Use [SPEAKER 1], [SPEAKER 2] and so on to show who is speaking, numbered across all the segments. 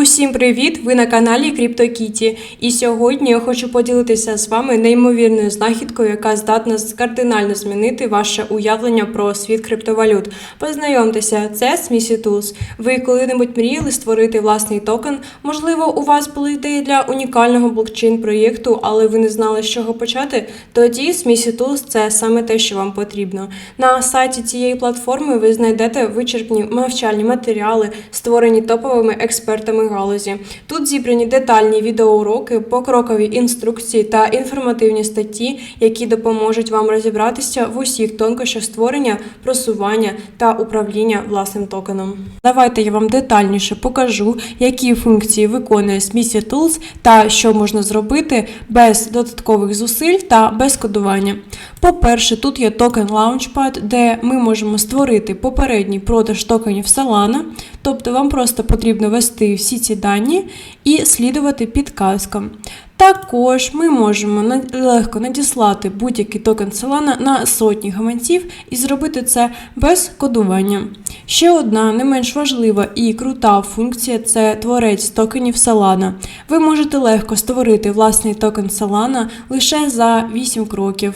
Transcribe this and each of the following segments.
[SPEAKER 1] Усім привіт! Ви на каналі CryptoKitty. І сьогодні я хочу поділитися з вами неймовірною знахідкою, яка здатна кардинально змінити ваше уявлення про світ криптовалют. Познайомтеся, це Smissy Tools. Ви коли-небудь мріяли створити власний токен? Можливо, у вас були ідеї для унікального блокчейн-проєкту, але ви не знали, з чого почати? Тоді Smissy Tools – це саме те, що вам потрібно. На сайті цієї платформи ви знайдете вичерпні навчальні матеріали, створені топовими експертами галузі. Тут зібрані детальні відеоуроки, покрокові інструкції та інформативні статті, які допоможуть вам розібратися в усіх тонкощах створення, просування та управління власним токеном. Давайте я вам детальніше покажу, які функції виконує Smissy Tools та що можна зробити без додаткових зусиль та без кодування. По-перше, тут є токен Launchpad, де ми можемо створити попередній продаж токенів Solana, тобто вам просто потрібно ввести всі ці дані і слідувати підказкам. Також ми можемо легко надіслати будь-який токен Solana на сотні гаманців і зробити це без кодування. Ще одна не менш важлива і крута функція це творець токенів Solana. Ви можете легко створити власний токен Solana лише за 8 кроків.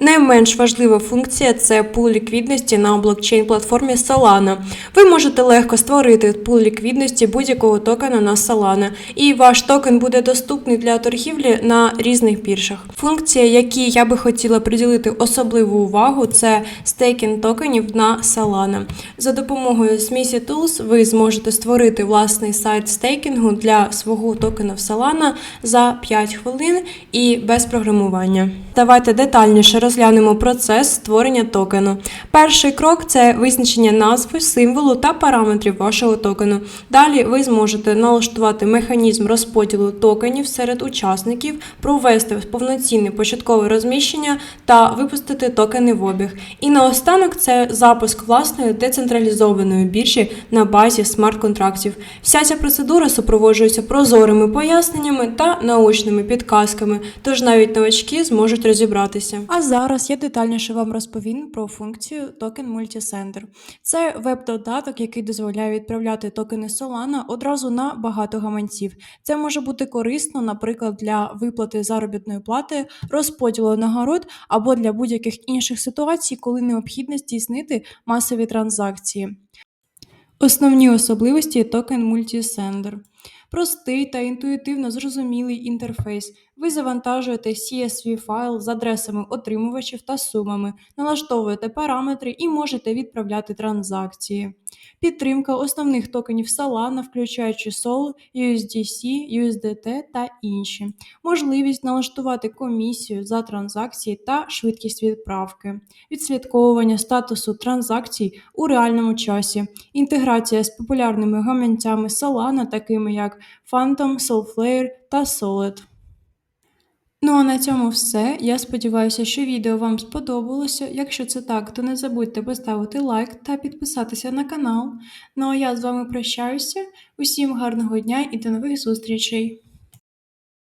[SPEAKER 1] Не менш важлива функція це пул ліквідності на блокчейн-платформі Solana. Ви можете легко створити пул ліквідності будь-якого токена на Solana, і ваш токен буде доступний для торгівлі на різних біржах. Функція, якій я би хотіла приділити особливу увагу, це стейкінг токенів на Solana. За допомогою Smissy Tools ви зможете створити власний сайт стейкінгу для свого токена в Solana за 5 хвилин і без програмування. Давайте детальніше розглянемо процес створення токену. Перший крок це визначення назви, символу та параметрів вашого токену. Далі ви зможете налаштувати механізм розподілу токенів серед учасників, провести повноцінне початкове розміщення та випустити токени в обіг. І наостанок це запуск власної децентралізованої біржі на базі смарт-контрактів. Вся ця процедура супроводжується прозорими поясненнями та научними підказками, тож навіть новачки зможуть розібратися. А зараз я детальніше вам розповім про функцію токен Multisender. Це веб-додаток, який дозволяє відправляти токени Solana одразу на багато гаманців. Це може бути корисно, наприклад, для виплати заробітної плати, розподілу нагород або для будь-яких інших ситуацій, коли необхідно здійснити масові транзакції. Основні особливості токен Multisender. Простий та інтуїтивно зрозумілий інтерфейс. Ви завантажуєте CSV файл з адресами отримувачів та сумами, налаштовуєте параметри і можете відправляти транзакції. Підтримка основних токенів Solana, включаючи SOL, USDC, USDT та інші. Можливість налаштувати комісію за транзакції та швидкість відправки, відслідковування статусу транзакцій у реальному часі, інтеграція з популярними гаманцями Solana, такими як Phantom, Soulflare та Solid. Ну а на цьому все. Я сподіваюся, що відео вам сподобалося. Якщо це так, то не забудьте поставити лайк та підписатися на канал. Ну а я з вами прощаюся. Усім гарного дня і до нових зустрічей!